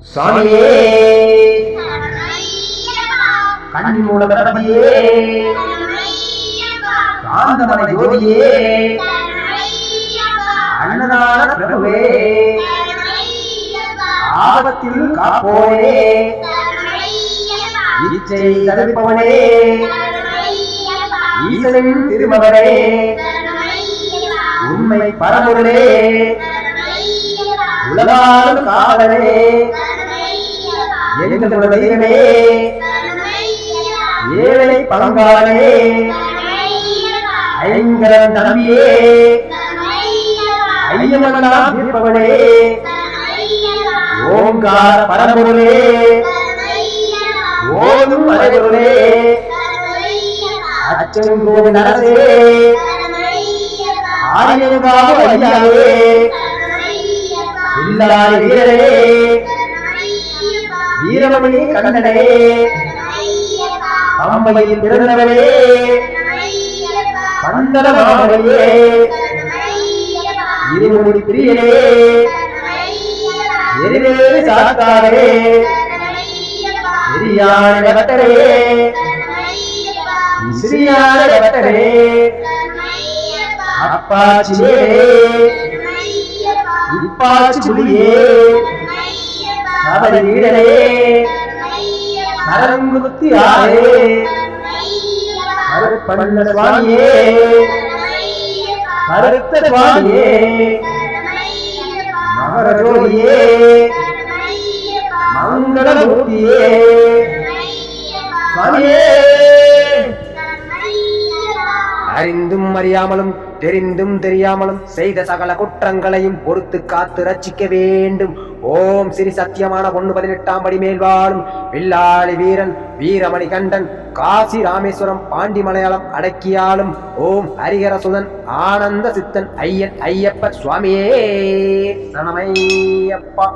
சுவாமியே கண்ணி மூல கடமையே காந்தமன ஜோதியே. அண்ணனான பிரபுவே. ஆபத்தில் காப்போனே. இச்சை தடுப்பவனே ஈசனின் திருமகனே. உண்மை பரமுருளே. உலகாலும் காவலனே எங்கள் தெய்வமே ஏழை பழங்காலே ஐங்கரன் தம்பியே ஐயமெல்லாம் தீர்ப்பவனே ஓங்கார பரம்பொருளே. ஓதும் மறைபொருளே அச்சங்கோவின் அரசே ஆரியங்காவு ஐயாவே இல்லாத வீரரே. வீரமணி கண்ணனே. அம்மையில் பிறந்தவரே பந்தன மாமலையே இருமுடி பிரியனே. எரிவேறு சாத்தாரே பெரியான பட்டரே சிறியான பட்டரே அப்பாச்சியே இப்பாச்சி புலியே அவரி வீடரே சரங்குத்தி ஆரே கருப்பண்ண சுவாமியே. கருத்த சுவாமியே. மகர மங்களமூர்த்தியே சுவாமியே. அறிந்தும் அறியாமலும் தெரிந்தும் தெரியாமலும் செய்த சகல குற்றங்களையும் பொறுத்து காத்து ரட்சிக்க வேண்டும். ஓம் ஸ்ரீ சத்தியமான ஒன்று பதினெட்டாம் படி மேல் வாழும் வில்லாளி வீரன் வீரமணி கண்டன் காசி ராமேஸ்வரம் பாண்டி மலையாளம் அடக்கியாலும் ஓம் ஹரிஹரசுதன் ஆனந்த சித்தன் ஐயன் ஐயப்ப சுவாமியே சனமையப்பா